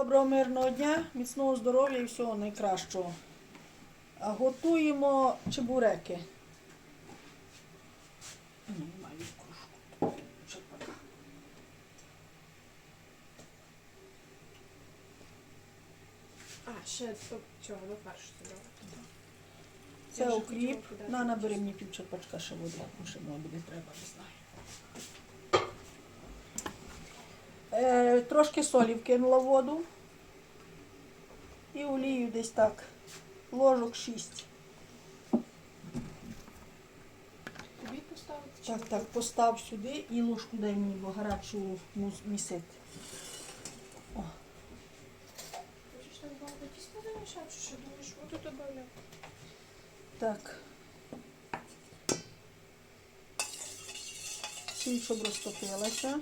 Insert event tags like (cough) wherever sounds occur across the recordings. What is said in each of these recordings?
Доброго мирного дня, міцного здоров'я і всього найкращого. Готуємо чебуреки. Ну. А, ще цього, до фаршу сюди. Це укріп. На, набери мені пів черпачка ще води, тому що воно буде треба, не знаю. Е, трошки солі вкинула в воду. І олію десь так. Ложок 6. Тобі поставити? Так, так, постав сюди і ложку дай мені, бо гарячу місити. Хочеш так багато тіста замішати, що думаєш, воду добавляти? Так. Сіль, щоб розтопилася.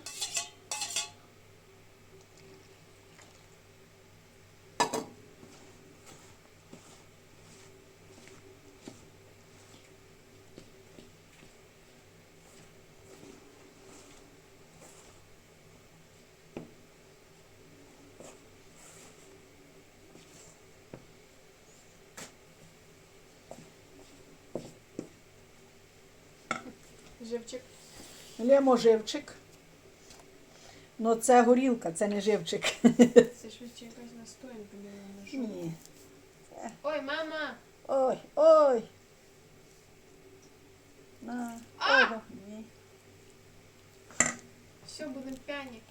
Живчик. Лємо живчик. Ну це горілка, це не живчик. Це швидше якась настоянка біля. Ні. Ой, мама! Ой, ой. На. Ого. Ні. Все, будемо п'яні.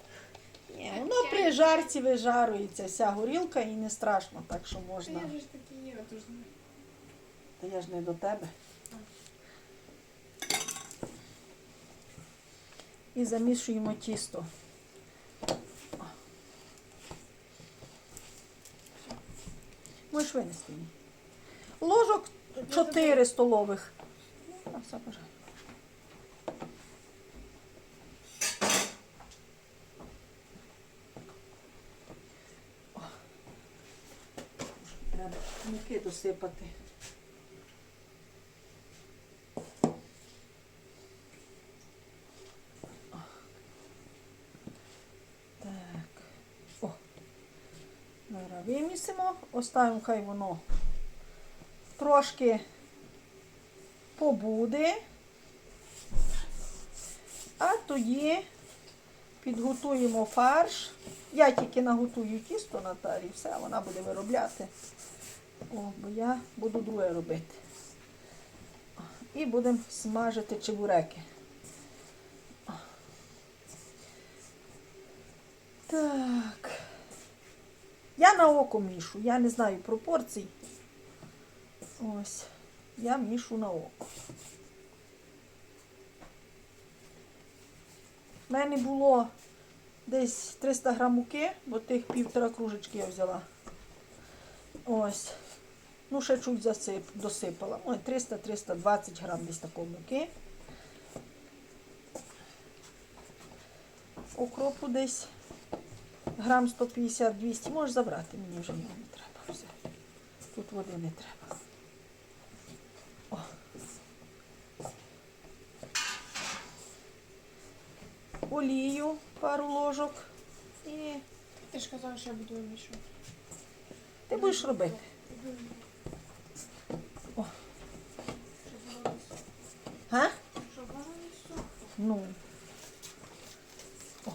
Ні, воно при жарці вижарується вся горілка і не страшно, так що Та можна. я вже ж таки є, тож не. Та я ж не до тебе. І замішуємо тісто. Можеш винести мені. Ложок 4 столових. Ну, все бажаю. Треба муки досипати. Так. О. Зараз оставимо, хай воно трошки побуде. А тоді підготуємо фарш. Я тільки наготую тісто на тарі, все, вона буде виробляти. О, бо я буду друге робити. І будемо смажити чебуреки. Так. Я на око мішу, я не знаю пропорцій. Ось. Я мішу на око. У мене було десь 300 грам муки, бо тих півтора кружечки я взяла. Ось. Ну, ще чуть засип, досипала. Ой, 300-320 грам десь такої муки. Окропу десь грам 150-200. Можеш забрати, мені вже його не треба. Все. Тут води не треба. О. Олію пару ложок. І Ти ж казав, що я буду вимішувати. ти будеш робити. О. Га? Ну. О.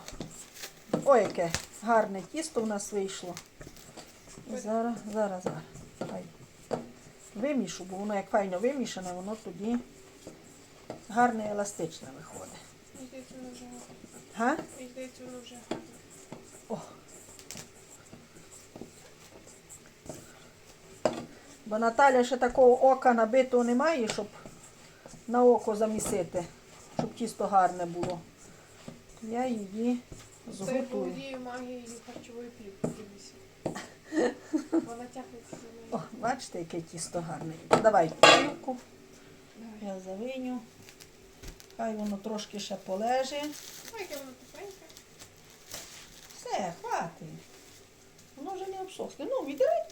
Ой, яке гарне тісто в нас вийшло. І зараз, зараз, зараз. Хай. Вимішу, бо воно як файно вимішане, воно тоді гарне і еластичне виходить. Мені воно вже гарно. Га? Воно вже гарно. О. Бо Наталя ще такого ока набитого немає, щоб на око замісити, щоб тісто гарне було. Я її Це зготую. магією харчової плівки. (laughs) Вона тягнеться за О, нею. бачите, яке тісто гарне. Давай плівку, Давай. я завиню. Хай воно трошки ще полеже. Ой, яке воно тепленьке. Все, хватить. Воно вже не обсохне. Ну, віддай.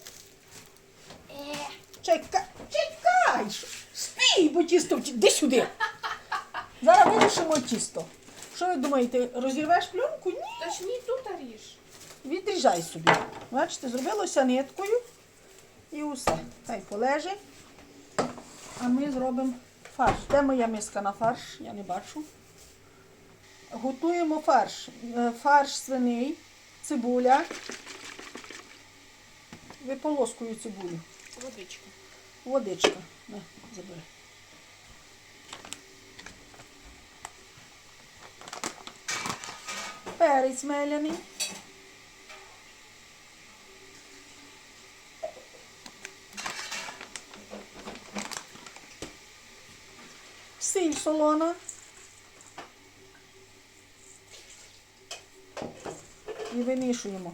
Чекай, чекай! що- Стій, бо тісто вті- Іди сюди. (laughs) Зараз вирішимо тісто. Що ви думаєте, розірвеш пленку? Ні. Та ж ні, тут ріж. Відріжай собі. Бачите, зробилося ниткою і усе. Хай полежить. А ми зробимо фарш. Де моя миска на фарш? Я не бачу. Готуємо фарш. Е, Фарш свиний, цибуля. Виполоскую цибулю. Водичка. Водичка. На, забери. Перець меляний. Сіль солона. І вимішуємо.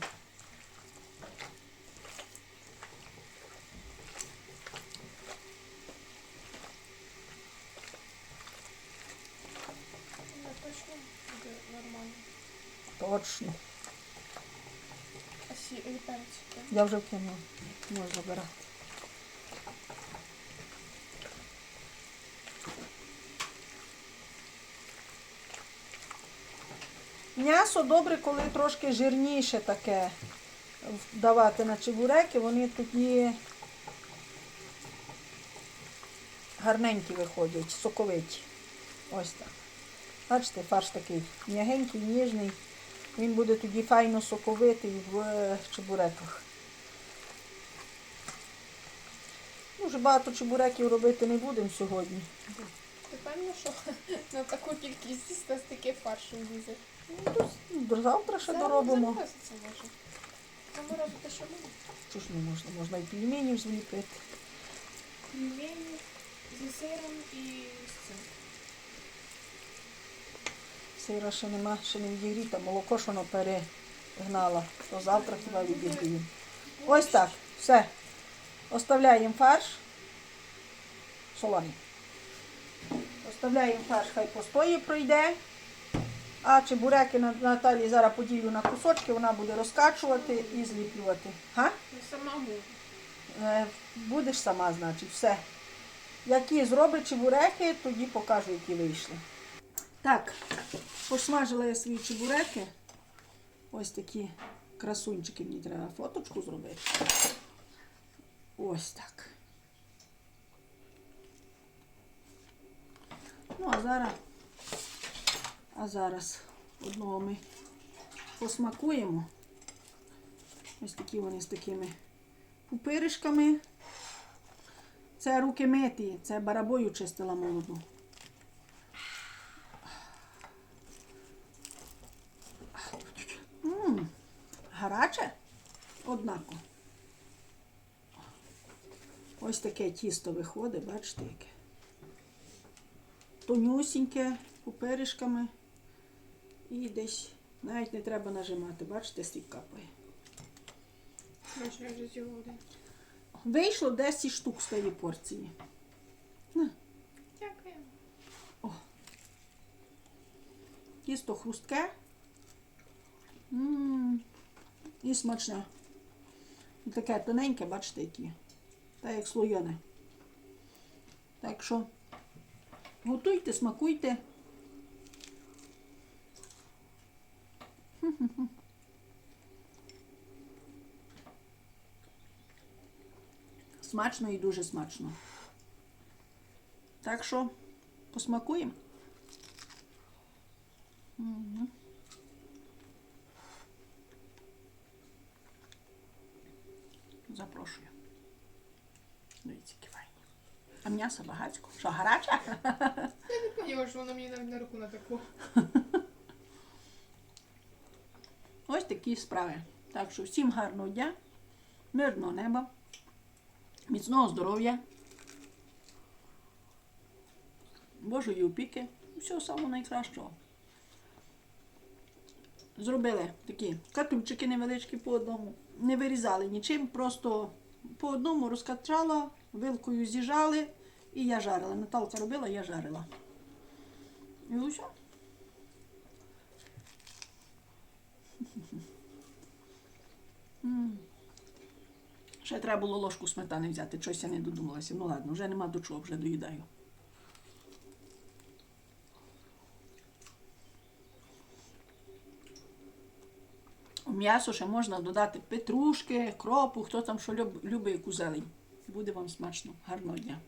І. Я вже вкинула. Можна забирати. М'ясо добре, коли трошки жирніше таке давати на чебуреки, вони тоді гарненькі виходять, соковиті. Ось так. Бачите, фарш такий м'ягенький, ніжний. Він буде тоді файно соковитий в е, чебуреках. Дуже багато чебуреків робити не будемо сьогодні. Ти певна, що (laughs) на таку кількість тіста стільки фаршу влізе? Ну, то завтра ще доробимо. Заморозити що буде? Чи ж не можна? Можна і пельменів зліпити. Пельмені зі сиром і з цим. Сира ще нема, ще не відігріта, молоко ж воно перегнала. То завтра хіба відігріємо. Ось так, все. Оставляємо фарш. Солоний. Оставляємо фарш, хай постоє пройде. А чебуреки на- Наталі зараз поділю на кусочки, вона буде розкачувати і зліплювати. Га? Ну, самому. Е, Будеш сама, значить, все. Які зробить чебуреки, тоді покажу, які вийшли. Так, посмажила я свої чебуреки. Ось такі красунчики мені треба фоточку зробити. Ось так. Ну, а зараз, а зараз одного ми посмакуємо. Ось такі вони з такими пупиришками. Це руки миті, це барабою чистила молоду. М, Гаряче? Однако. Ось таке тісто виходить, бачите яке. Тонюсіньке, пупиришками. І десь навіть не треба нажимати, бачите, стік капає. Вийшло 10 штук з тієї порції. Дякую. Тісто хрустке. М, І смачне. Таке тоненьке, бачите, які. Та як слоєне. Так що готуйте, смакуйте. (laughs) Смачно і дуже смачно. Так що посмакуємо. Мгм. Запрошую. Дивіться, які файні. А м'ясо багатько. Що, гаряче? Я не поняла, що воно мені навіть на руку натекло. (laughs) Ось такі справи. Так що всім гарного дня, мирного неба, міцного здоров'я, Божої опіки, всього самого найкращого. Зробили такі катульчики невеличкі по одному. Не вирізали нічим, просто по одному розкачала, вилкою з'їжджали і я жарила. Наталка робила, я жарила. І усе. Ще треба було ложку сметани взяти, щось я не додумалася. Ну ладно, вже нема до чого, вже доїдаю. М'ясо ще можна додати петрушки, кропу, хто там що люб, любить яку зелень. Буде вам смачно. Гарного дня.